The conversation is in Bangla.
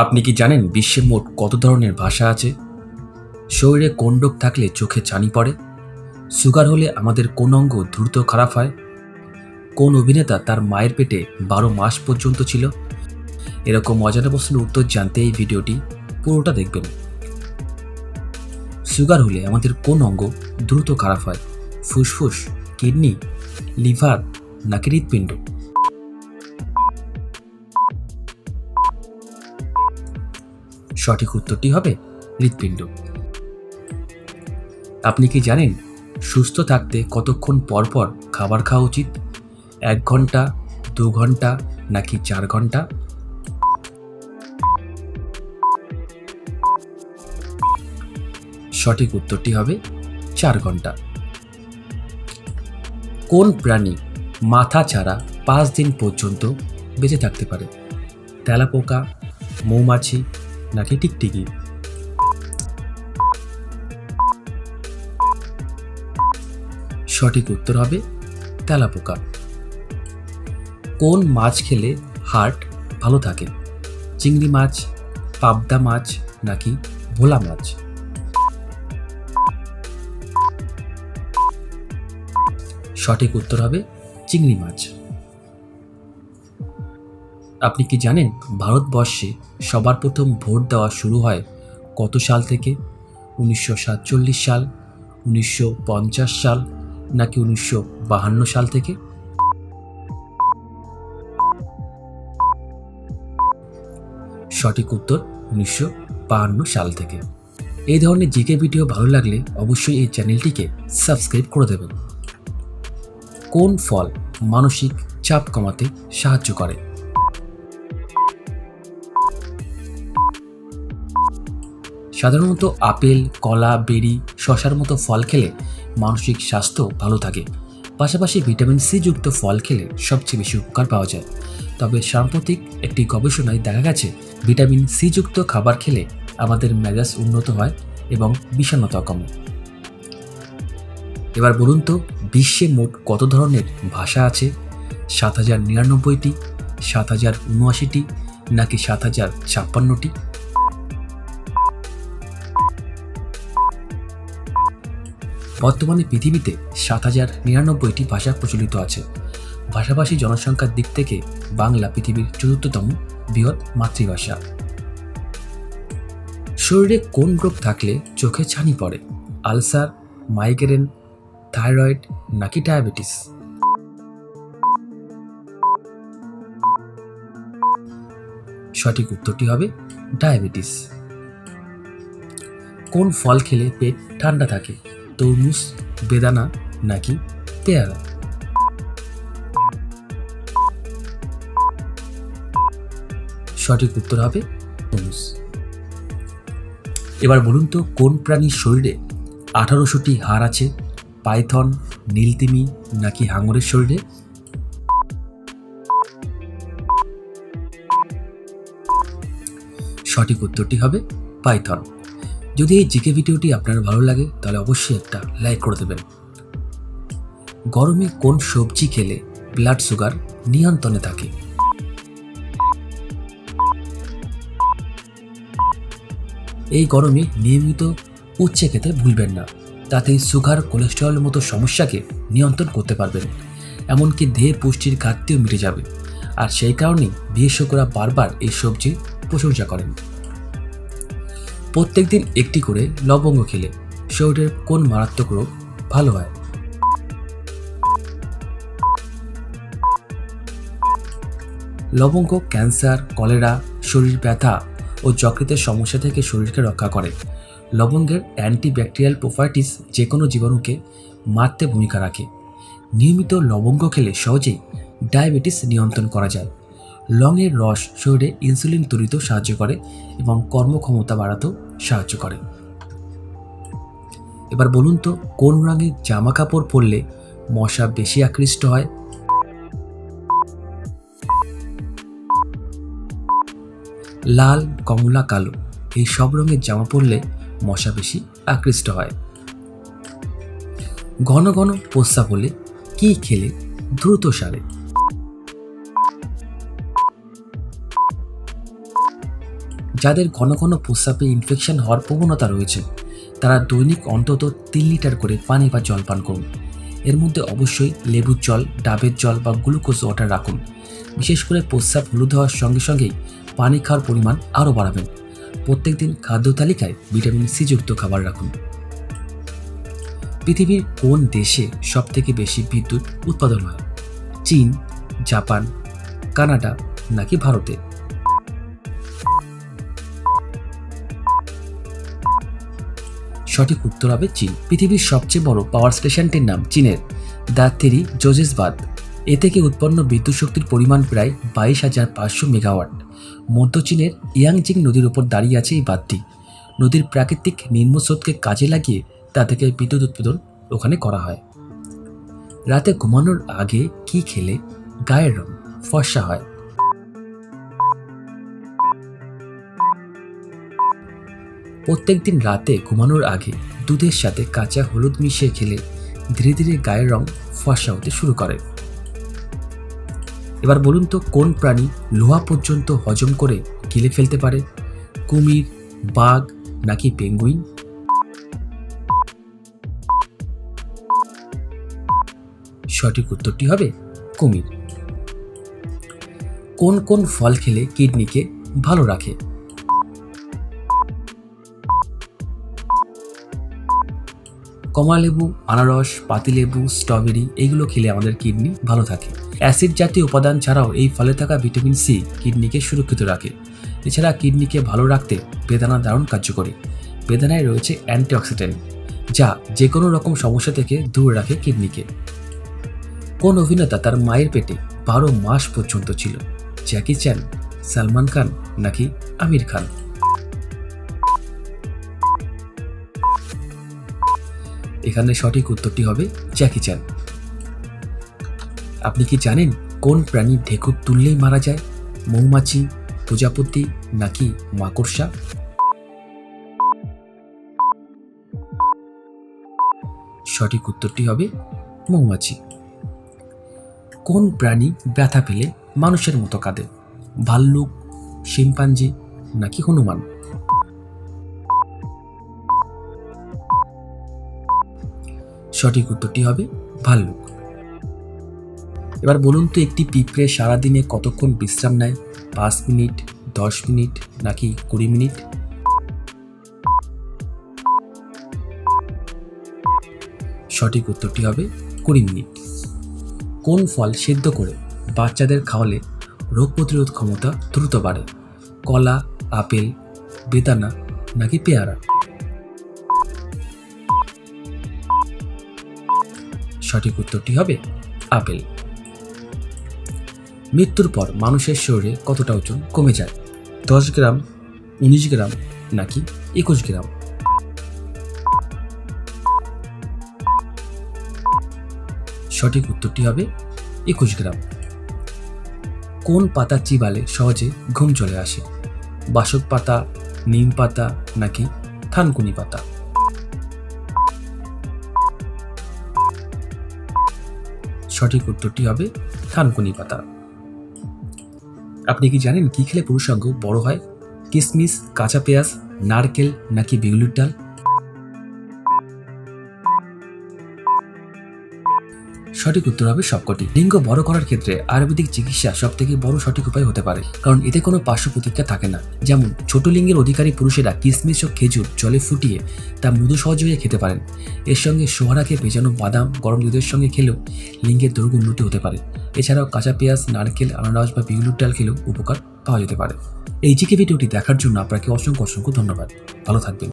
আপনি কি জানেন বিশ্বে মোট কত ধরনের ভাষা আছে? শরীরে কোন রোগ থাকলে চোখে চানি পড়ে? সুগার হলে আমাদের কোন অঙ্গ দ্রুত খারাপ হয়? কোন অভিনেতা তার মায়ের পেটে বারো মাস পর্যন্ত ছিল? এরকম অজানা প্রশ্নের উত্তর জানতে এই ভিডিওটি পুরোটা দেখবেন। সুগার হলে আমাদের কোন অঙ্গ দ্রুত খারাপ হয়? ফুসফুস, কিডনি, লিভার নাকি হৃৎপিণ্ড? সঠিক উত্তরটি হবে হৃৎপিণ্ড। আপনি কি জানেন সুস্থ থাকতে কতক্ষণ পর পর খাবার খাওয়া উচিত? এক ঘণ্টা, দু ঘণ্টা, নাকি চার ঘণ্টা? সঠিক উত্তরটি হবে চার ঘণ্টা। কোন প্রাণী মাথা ছাড়া পাঁচ দিন পর্যন্ত বেঁচে থাকতে পারে? তেলাপোকা, মৌমাছি নাকি টিকটিকি? সঠিক উত্তর হবে তেলাপোকা। কোন মাছ খেলে হার্ট ভালো থাকে? চিংড়ি মাছ, পাবদা মাছ নাকি ভোলা মাছ? সঠিক উত্তর হবে চিংড়ি মাছ। আপনি কি জানেন ভারতবর্ষে সবার প্রথম ভোট দেওয়া শুরু হয় কত সাল থেকে? উনিশশো সাতচল্লিশ সাল, উনিশশো পঞ্চাশ সাল নাকি উনিশশো বাহান্ন সাল থেকে? সঠিক উত্তর উনিশশো বাহান্ন সাল থেকে। এই ধরনের জিকে ভিডিও ভালো লাগলে অবশ্যই এই চ্যানেলটিকে সাবস্ক্রাইব করে দেবেন। কোন ফল মানসিক চাপ কমাতে সাহায্য করে? সাধারণত আপেল, কলা, বেরি, শশার মতো ফল খেলে মানসিক স্বাস্থ্য ভালো থাকে। পাশাপাশি ভিটামিন সি যুক্ত ফল খেলে সবচেয়ে বেশি উপকার পাওয়া যায়। তবে সাম্প্রতিক একটি গবেষণায় দেখা গেছে, ভিটামিন সি যুক্ত খাবার খেলে আমাদের মেজাজ উন্নত হয় এবং বিষণ্ণতা কমে। এবার বলুন তো, বিশ্বে মোট কত ধরনের ভাষা আছে? সাত হাজার নিরানব্বইটি, সাত হাজার উনআশিটি নাকি সাত হাজার ছাপ্পান্নটি? বর্তমানে পৃথিবীতে সাত হাজার নিরানব্বইটি ভাষা প্রচলিত আছে। ভাষাভাষী জনসংখ্যার দিক থেকে বাংলা পৃথিবীর চতুর্থতম বৃহৎ মাতৃভাষা। শরীরে কোন রোগ থাকলে চোখে ছানি পড়ে? আলসার, মাইগ্রেন, থাইরয়েড নাকি ডায়াবেটিস? সঠিক উত্তরটি হবে ডায়াবেটিস। কোন ফল খেলে পেট ঠান্ডা থাকে? তরমুজ, বেদানা নাকি পেয়ারা? সঠিক উত্তর হবে তরমুজ। এবার বলুন তো, কোন প্রাণীর শরীরে আঠারোশোটি হাড় আছে? পাইথন, নীলতিমি নাকি হাঙরের শরীরে? সঠিক উত্তরটি হবে পাইথন। যদি এই জিকে ভিডিওটি আপনার ভালো লাগে, তাহলে অবশ্যই একটা লাইক করে দেবেন। গরমে কোন সবজি খেলে ব্লাড সুগার নিয়ন্ত্রণে থাকে? এই গরমে নিয়মিত উচ্ছে খেতে ভুলবেন না তাতে সুগার কোলেস্টেরলের মতো সমস্যাকে নিয়ন্ত্রণ করতে পারবেন। এমনকি দেহে পুষ্টির ঘাটতিও মিটে যাবে। আর সেই কারণেই বিশেষজ্ঞরা বারবার এই সবজির প্রশংসা করেন। প্রত্যেকদিন একটি করে লবঙ্গ খেলে শরীরের কোন মারাত্মক রোগ ভালো হয়। লবঙ্গ, ক্যান্সার, কলেরা, শরীর ব্যথা ও যকৃতের সমস্যা থেকে শরীরকে রক্ষা করে। লবঙ্গের অ্যান্টিব্যাকটেরিয়াল প্রপার্টিস যে কোনো জীবাণুকে মারতে ভূমিকা রাখে। নিয়মিত লবঙ্গ খেলে সহজেই ডায়াবেটিস নিয়ন্ত্রণ করা যায়। লংয়ের রস শরীরে ইনসুলিন তৈরিতেও সাহায্য করে এবং কর্মক্ষমতা বাড়াতেও সাহায্য করে। এবার বলুন তো, কোন রঙের জামা কাপড় পরলে মশা বেশি আকৃষ্ট হয়? লাল, কমলা, কালো, এই সব রঙের জামা পরলে মশা বেশি আকৃষ্ট হয়। ঘন ঘন প্রস্রাব হলে কি খেলে দ্রুত সারে? যাদের ঘন ঘন প্রস্রাবে ইনফেকশন হওয়ার প্রবণতা রয়েছে, তারা দৈনিক অন্তত তিন লিটার করে পানি বা জল পান করুন। এর মধ্যে অবশ্যই লেবুর জল, ডাবের জল বা গ্লুকোজ ওয়াটার রাখুন। বিশেষ করে প্রস্রাব হলুদ হওয়ার সঙ্গে সঙ্গেই পানি খাওয়ার পরিমাণ আরও বাড়াবেন। প্রত্যেকদিন খাদ্য তালিকায় ভিটামিন সি যুক্ত খাবার রাখুন। পৃথিবীর কোন দেশে সবথেকে বেশি বিদ্যুৎ উৎপাদন হয়? চীন, জাপান, কানাডা নাকি ভারতে? সঠিক উত্তর হবে চীন, পৃথিবীর সবচেয়ে বড় পাওয়ার স্টেশনটির নাম চীনের, দ্য থ্রি জোজেসবাদ। এ থেকে উৎপন্ন বিদ্যুৎ শক্তির পরিমাণ প্রায় বাইশ হাজার পাঁচশো মেগাওয়াট। মধ্য চীনের ইয়াংজিং নদীর উপর দাঁড়িয়ে আছে এই বাঁধটি। নদীর প্রাকৃতিক নিম্নস্রোতকে কাজে লাগিয়ে তা থেকে বিদ্যুৎ উৎপাদন ওখানে করা হয়। রাতে ঘুমানোর আগে কি খেলে? গায়ের রং, ফর্সা হয়। প্রত্যেকদিন রাতে ঘুমানোর আগে দুধের সাথে কাঁচা হলুদ মিশিয়ে খেলে ধীরে ধীরে গায়ের রং ফসা হতে শুরু করে। এবার বলুন তো, কোন প্রাণী লোহা পর্যন্ত হজম করে গিলে ফেলতে পারে? কুমির, বাঘ নাকি পেঙ্গুইন? সঠিক উত্তরটি হবে কুমির। কোন কোন ফল খেলে কিডনিকে ভালো রাখে? কমলালেবু, আনারস, পাতিলেবু, স্ট্রবেরি এইগুলো খেলে আমাদের কিডনি ভালো থাকে। অ্যাসিড জাতীয় উপাদান ছাড়াও এই ফলে থাকা ভিটামিন সি কিডনিকে সুরক্ষিত রাখে। এছাড়া কিডনিকে ভালো রাখতে বেদানা দারুণ কার্যকরী। বেদানায় রয়েছে অ্যান্টিঅক্সিডেন্ট, যা যে কোনো রকম সমস্যা থেকে দূরে রাখে কিডনিকে। কোন অভিনেতা তার মায়ের পেটে বারো মাস পর্যন্ত ছিল, জ্যাকি চ্যান, সালমান খান নাকি আমির খান? এখানে সঠিক উত্তরটি হবে জ্যাকি চ্যান। আপনি কি জানেন কোন প্রাণী ঢেকুর তুললেই মারা যায়? মৌমাছি, প্রজাপতি নাকি মাকড়সা? সঠিক উত্তরটি হবে মৌমাছি। কোন প্রাণী ব্যথা পেলে মানুষের মতো কাঁদে? ভাল্লুক, শিম্পাঞ্জি নাকি হনুমান? সঠিক উত্তরটি হবে ভাল্লুক। এবার বলুন তো একটি পিঁপড়ে সারাদিনে কতক্ষণ বিশ্রাম নেয়? পাঁচ মিনিট, দশ মিনিট, নাকি কুড়ি মিনিট? সঠিক উত্তরটি হবে কুড়ি মিনিট। কোন ফল সেদ্ধ করে বাচ্চাদের খাওয়ালে রোগ প্রতিরোধ ক্ষমতা দ্রুত বাড়ে? কলা, আপেল, বেদানা, নাকি পেয়ারা? সঠিক উত্তরটি হবে আপেল। মৃত্যুর পর মানুষের শরীরে কতটা ওজন কমে যায়? দশ গ্রাম, উনিশ গ্রাম নাকি একুশ গ্রাম? সঠিক উত্তরটি হবে একুশ গ্রাম। কোন পাতা চিবালে সহজে ঘুম চলে আসে? বাসক পাতা, নিম পাতা নাকি থানকুনি পাতা? সঠিক উত্তরটি হবে থানকুনি পাতা। আপনি কি জানেন কি খেলে পুরুষাঙ্গ বড় হয়? কিশমিশ কাঁচা পেঁয়াজ, নারকেল নাকি বিউলির ডাল? সঠিক উত্তর হবে সবকটি। লিঙ্গ বড় করার ক্ষেত্রে আয়ুর্বেদিক চিকিৎসা সব থেকে বড় সঠিক উপায় হতে পারে, কারণ এতে কোনো পার্শ্ব প্রতিক্রিয়া থাকে না। যেমন, ছোট লিঙ্গের অধিকারী পুরুষেরা কিশমিশ ও খেজুর জলে ফুটিয়ে তা মধু সহযোগে খেতে পারেন। এর সঙ্গে সোহারাকে ভেজানো বাদাম, গরম দুধের সঙ্গে খেলেও লিঙ্গের দৈর্ঘ্য উন্নতি হতে পারে। এছাড়াও কাঁচা পেঁয়াজ, নারকেল, আনারস বা বিউলুর ডাল খেলেও উপকার পাওয়া যেতে পারে। এই জিকে ভিডিওটি দেখার জন্য আপনাকে অসংখ্য অসংখ্য ধন্যবাদ। ভালো থাকবেন।